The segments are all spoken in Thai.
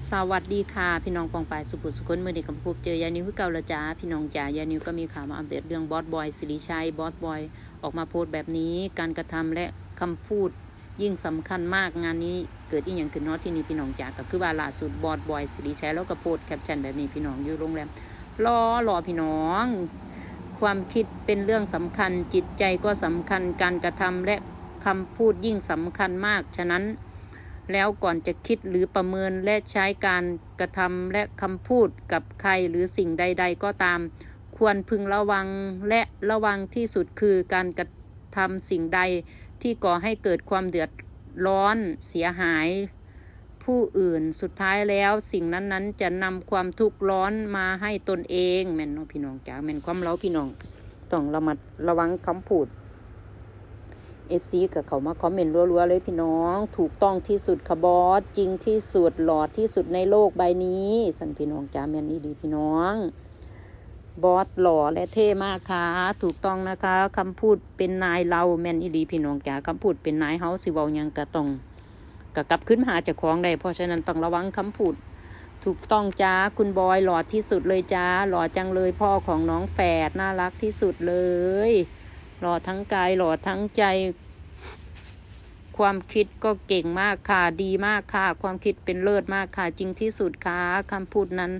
สวัสดีค่ะ พี่น้องปองปายสุขุสุขนมือเด็กกับพบเจอยานิวคือเก่าละจ้าพี่น้องจ๋ายานิวก็มีข่าวมาอัปเดตเรื่องบอสบอยสิริชัยบอสบอยออกมาโพสต์แบบนี้ การกระทำและคำพูดยิ่งสำคัญมากงานนี้เกิดอีกอย่างขึ้นเนาะที่นี่พี่น้องจ๋าก็คือว่าล่าสุดบอสบอยสิริชัยแล้วก็โพสต์แคปชั่นแบบนี้พี่น้องอยู่โรงแรมรอรอพี่น้อง ความคิดเป็นเรื่องสำคัญจิตใจก็สำคัญการกระทำและคำพูดยิ่งสำคัญมากฉะนั้น แล้วก่อนจะคิดหรือประเมินและใช้การกระทำและคำพูดกับใครหรือสิ่งใด ๆ ก็ตาม ควรพึงระวังและระวังที่สุดคือการกระทำสิ่งใดที่ก่อให้เกิดความเดือดร้อนเสียหาย ผู้อื่นสุดท้ายแล้วสิ่งนั้นๆ จะนำความทุกข์ร้อนมาให้ตนเองแม่นเนาะพี่น้องจ๋าแม่นความเล้าพี่น้องต้องระมัดระวังคำพูด เอฟซีกับเขามาคอมเมนต์รัวๆเลยพี่น้อง ถูกต้องที่สุดค่ะบอสจริงที่สุดหล่อที่สุดในโลกใบนี้สันพี่น้องจ้าแมนนี่ดีพี่น้อง บอสหล่อและเท่มากค่ะ ถูกต้องนะคะคำพูดเป็นนายเราแมนอีดีพี่น้องจ้าคำพูดเป็นนายเฮาสิเว้ายังกะต้องกะกลับขึ้นหาจากของได้เพราะฉะนั้นต้องระวังคำพูดถูกต้องจ้าคุณบอยหล่อที่สุดเลยจ้าหล่อจังเลยพ่อของน้องแฝดน่ารักที่สุดเลย หล่อทั้งกายหล่อทั้งใจ ความคิดก็เก่งมากค่ะดีมากค่ะ ความคิดเป็นเลิศมากค่ะ จริงที่สุดค่ะคำพูดนั้น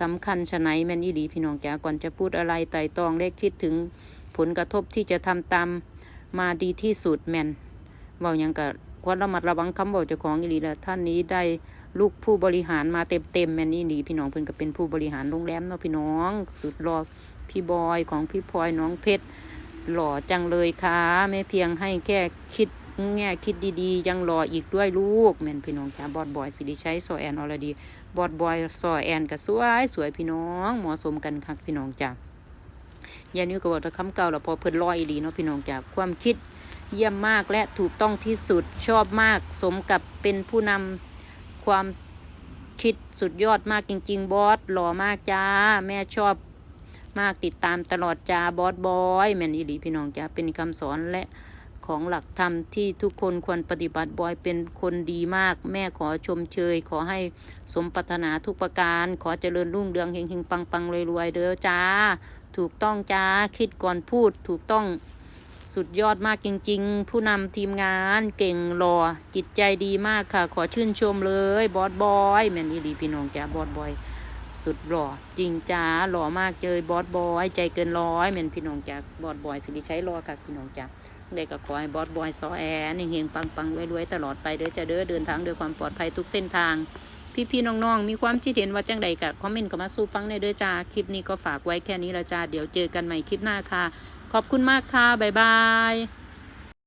สำคัญชะไหนแม่นอีหลีพี่น้องจ๋าก่อนจะพูดอะไรไต่ตองและคิดถึงผลกระทบที่จะทำตามมาดีที่สุดแม่นเว้าหยังกับควรระมัดระวังคำบอกเจ้าของอีหลีแล้วท่านนี้ได้ลูกผู้บริหารมาเต็มเต็มแม่นอีหลีพี่น้องเพิ่นก็เป็นผู้บริหารโรงแรมเนาะพี่น้อง สุดรอพี่บอยของพี่พลอยน้องเพชร หล่อจังเลยค่ะแม่เพียงให้แค่คิดแง่คิดดีๆ ยังหล่ออีกด้วยลูกแม่นพี่น้องจ้าบอดบอยสิริชัยซอแอนอรดีบอดบอยซอแอนก็สวยสวยพี่น้องเหมาะสมกันคักพี่น้องจ้ายานิ้วก็บอกว่าคำเก่าแล้วพอเพิ่นลอยดีเนาะพี่น้องจ้าความคิดเยี่ยมมากและถูกต้องที่สุดชอบมากสมกับเป็นผู้นำความคิดสุดยอดมากจริง ๆ บอสหล่อมากจ้า แม่ชอบ มากติดตามตลอดจาบอสบอยแมนอีหลีพี่น้องจ้าเป็นคำสอนและของหลักธรรมที่ทุกคนควรปฏิบัติบอยเป็นคนดีมาก แม่ขอชมเชย ขอให้สมปรารถนาทุกประการ ขอเจริญรุ่งเรืองเฮงเฮงปังปังรวยรวยๆเด้อจ้า ถูกต้องจ้าคิดก่อนพูดถูกต้องสุดยอดมากจริง ๆ ผู้นำทีมงานเก่งหล่อจิตใจดีมากค่ะ ขอชื่นชมเลยบอสบอยแมนอีลีพี่น้องจ้าบอสบอย สุดหล่อจริงจ้าหล่อมากเจอบอสบอยใจเกินร้อยเหมือนพี่น้องจากบอสบอยสิริชัยรอค่ะพี่น้องจ้าได้ก็ขอให้บอสบอยซอแอนเฮงๆปังรวยๆตลอดไปเด้อจะเด้อเดินทางด้วยความปลอดภัยทุกเส้นทาง พี่ๆน้องๆมีความคิดเห็นว่าจังใดกับคอมเมนต์ก็มาสู้ฟังในเด้อจ้าคลิปนี้ก็ฝากไว้แค่นี้ละจ้าเดี๋ยวเจอกันใหม่คลิปหน้าค่ะ ขอบคุณมากค่ะบ๊ายบาย